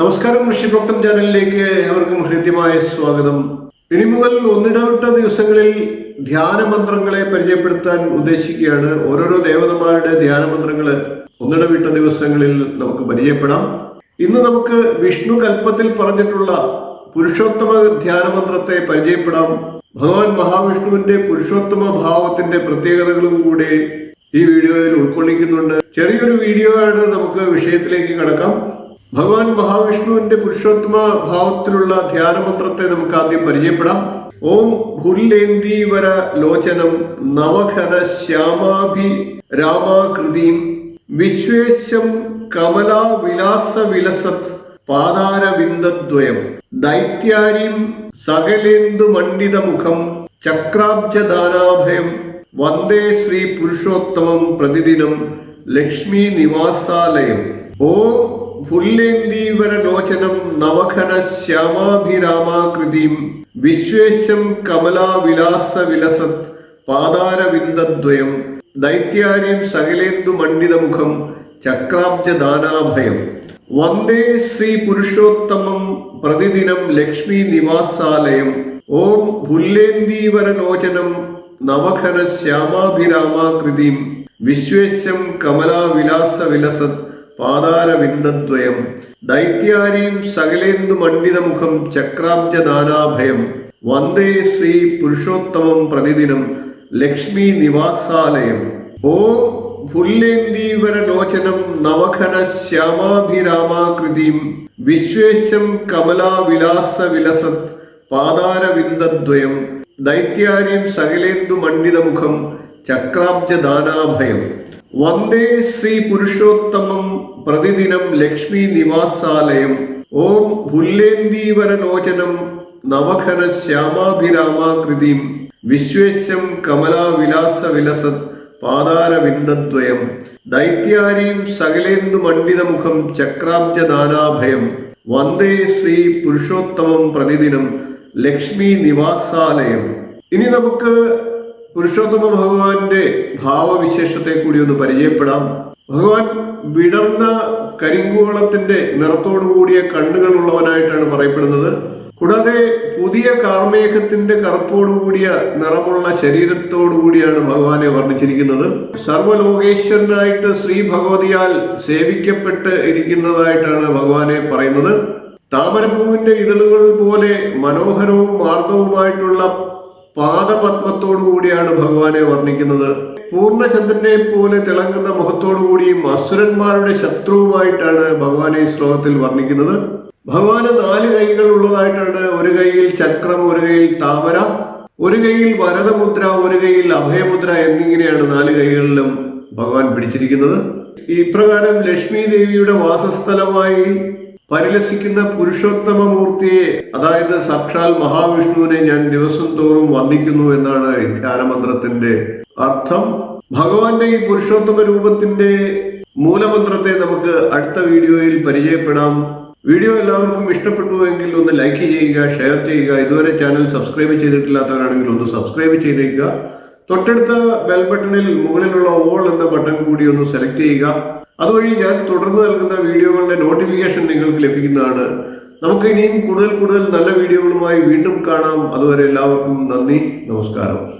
നമസ്കാരം ഋഷി പ്രോക്തം ചാനലിലേക്ക് ഏവർക്കും ഹൃദ്യമായ സ്വാഗതം. ഇനി മുതൽ ഒന്നിടവിട്ട ദിവസങ്ങളിൽ ധ്യാന മന്ത്രങ്ങളെ പരിചയപ്പെടുത്താൻ ഉദ്ദേശിക്കുകയാണ്. ഓരോരോ ദേവതമാരുടെ ധ്യാന മന്ത്രങ്ങൾ ഒന്നിടവിട്ട ദിവസങ്ങളിൽ നമുക്ക് പരിചയപ്പെടാം. ഇന്ന് നമുക്ക് വിഷ്ണു കൽപ്പത്തിൽ പറഞ്ഞിട്ടുള്ള പുരുഷോത്തമ ധ്യാന മന്ത്രത്തെ പരിചയപ്പെടാം. ഭഗവാൻ മഹാവിഷ്ണുവിന്റെ പുരുഷോത്തമ ഭാവത്തിന്റെ പ്രത്യേകതകളും കൂടെ ഈ വീഡിയോയിൽ ഉൾക്കൊള്ളിക്കുന്നുണ്ട്. ചെറിയൊരു വീഡിയോ ആണ് നമുക്ക് വിഷയത്തിലേക്ക് കടക്കാം. ഭഗവാൻ മഹാവിഷ്ണുവിന്റെ പുരുഷോത്തമ ഭാവത്തിലുള്ള ധ്യാനമന്ത്രത്തെ നമുക്ക് ആദ്യം പരിചയപ്പെടാം. ഓം ഭുല്ലേന്ദീവര ലോചനം നവഘന ശ്യാമാഭി രാമാകൃതിം വിശ്വേശം കമലാവിലാസ വിലസത് പാതാരവിന്ദദ്വയം ദൈത്യാരീം സകലേന്ദു മണ്ഡിത മുഖം ചക്രാബ്ജദാനാഭയം വന്ദേ ശ്രീ പുരുഷോത്തമം പ്രതിദിനം ലക്ഷ്മി നിവാസാലയം ഓ ഫുല്ലേന്ദീവരലോചനം നവഘന ശ്യാമാഭിരാമാകൃതിം വിശ്വേശം കമലാവിലാസ വിലസത് പാതാരവിന്ദദ്വയം ദൈത്യാരീം സകലേന്ദു മണ്ഡിതമുഖം ചക്രാബ്ജദാനാഭയം. വന്ദേ ശ്രീ പുരുഷോത്തമം പ്രതിദിനം ലക്ഷ്മി നിവാസാലയം ഓം ഭുല്ലേന്ദീവരലോചനം നവഘന ശ്യാമാഭിരാമാകൃതിം വിശ്വേശം കമലാവിലാസ വിലസത് പാതാരവിന്ദദ്വയം ദൈത്യാരീം സകലേന്ദു മണ്ഡിതമുഖം ചക്രാബ്ജദാനാഭയം വന്ദേ ശ്രീ പുരുഷോത്തമം പ്രതിദിനം ലക്ഷ്മി നിവാസാലയം. ഓ ഭുല്ലേന്ദീവരലോചനം നവഘന ശ്യാമാഭിരാമാകൃതിം. വിശ്വേശം കമലാവിലാസ വിലസത് പാതാരവിന്ദദ്വയം ദൈത്യാരീം സകലേന്ദു മണ്ഡിതമുഖം ചക്രാബ്ജദാനാഭയം വന്ദേ ശ്രീ പുരുഷോത്തമം പ്രതിദിനം ലക്ഷ്മി നിവാസാലയം. ഓം ഭുല്ലേന്ദീവരലോചനം നവഘന ശ്യാമാഭിരാമാകൃതിം. വിശ്വേശം കമലാവിലാസ വിലസത് പാതാരവിന്ദദ്വയം. ദൈത്യാരീം സകലേന്ദു മണ്ഡിതമുഖം ചക്രാബ്ജദാനാഭയം. വന്ദേ ശ്രീ പുരുഷോത്തമം പ്രതിദിനം ലക്ഷ്മി നിവാസാലയം. ഇനി നമുക്ക് പുരുഷോത്തമ ഭഗവാന്റെ ഭാവവിശേഷത്തെ കൂടി ഒന്ന് പരിചയപ്പെടാം. ഭഗവാൻ വിടർന്ന കരിങ്കോളത്തിന്റെ നിറത്തോടുകൂടിയ കണ്ണുകളുള്ളവനായിട്ടാണ് പറയപ്പെടുന്നത്. കൂടാതെ പുതിയ കാർമേഘത്തിന്റെ കറുപ്പോടുകൂടിയ നിറമുള്ള ശരീരത്തോടുകൂടിയാണ് ഭഗവാനെ വർണിച്ചിരിക്കുന്നത്. സർവലോകേശ്വരനായിട്ട് ശ്രീ ഭഗവതിയാൽ സേവിക്കപ്പെട്ട് ഇരിക്കുന്നതായിട്ടാണ് ഭഗവാനെ പറയുന്നത്. താമരപ്പൂവിന്റെ ഇതളുകൾ പോലെ മനോഹരവും മാർദ്ദവുമായിട്ടുള്ള പാദപത്മത്തോടു കൂടിയാണ് ഭഗവാനെ വർണിക്കുന്നത്. പൂർണചന്ദ്രനെ പോലെ തിളങ്ങുന്ന മുഖത്തോടുകൂടിയും അസുരന്മാരുടെ ശത്രുവുമായിട്ടാണ് ഭഗവാനെ ശ്ലോകത്തിൽ വർണിക്കുന്നത്. ഭഗവാന് നാല് കൈകൾ ഉള്ളതായിട്ടാണ് ഒരു കൈയിൽ ചക്രം ഒരു കൈയിൽ താമര ഒരു കൈയിൽ വരദമുദ്ര ഒരു കൈയിൽ അഭയമുദ്ര എന്നിങ്ങനെയാണ് നാല് കൈകളിലും ഭഗവാൻ പിടിച്ചിരിക്കുന്നത്. ഇപ്രകാരം ലക്ഷ്മി ദേവിയുടെ വാസസ്ഥലമായി പരിലസിക്കുന്ന പുരുഷോത്തമ മൂർത്തിയെ അതായത് സാക്ഷാൽ മഹാവിഷ്ണുവിനെ ഞാൻ ദിവസം തോറും വന്ദിക്കുന്നു എന്നാണ് ധ്യാന ധ്യാനമന്ത്രത്തിന്റെ അർത്ഥം. ഭഗവാന്റെ ഈ പുരുഷോത്തമ രൂപത്തിന്റെ മൂലമന്ത്രത്തെ നമുക്ക് അടുത്ത വീഡിയോയിൽ പരിചയപ്പെടാം. വീഡിയോ എല്ലാവർക്കും ഇഷ്ടപ്പെട്ടുവെങ്കിൽ ഒന്ന് ലൈക്ക് ചെയ്യുക ഷെയർ ചെയ്യുക. ഇതുവരെ ചാനൽ സബ്സ്ക്രൈബ് ചെയ്തിട്ടില്ലാത്തവരാണെങ്കിൽ ഒന്ന് സബ്സ്ക്രൈബ് ചെയ്തേക്കുക. തൊട്ടടുത്ത ബെൽ ബട്ടണിൽ മുകളിലുള്ള ഓൾ എന്ന ബട്ടൺ കൂടി ഒന്ന് സെലക്ട് ചെയ്യുക. അതുവഴി ഞാൻ തുടർന്ന് നൽകുന്ന വീഡിയോകളുടെ നോട്ടിഫിക്കേഷൻ നിങ്ങൾക്ക് ലഭിക്കുന്നതാണ്. നമുക്ക് ഇനിയും കൂടുതൽ കൂടുതൽ നല്ല വീഡിയോകളുമായി വീണ്ടും കാണാം. അതുവരെ എല്ലാവർക്കും നന്ദി നമസ്കാരം.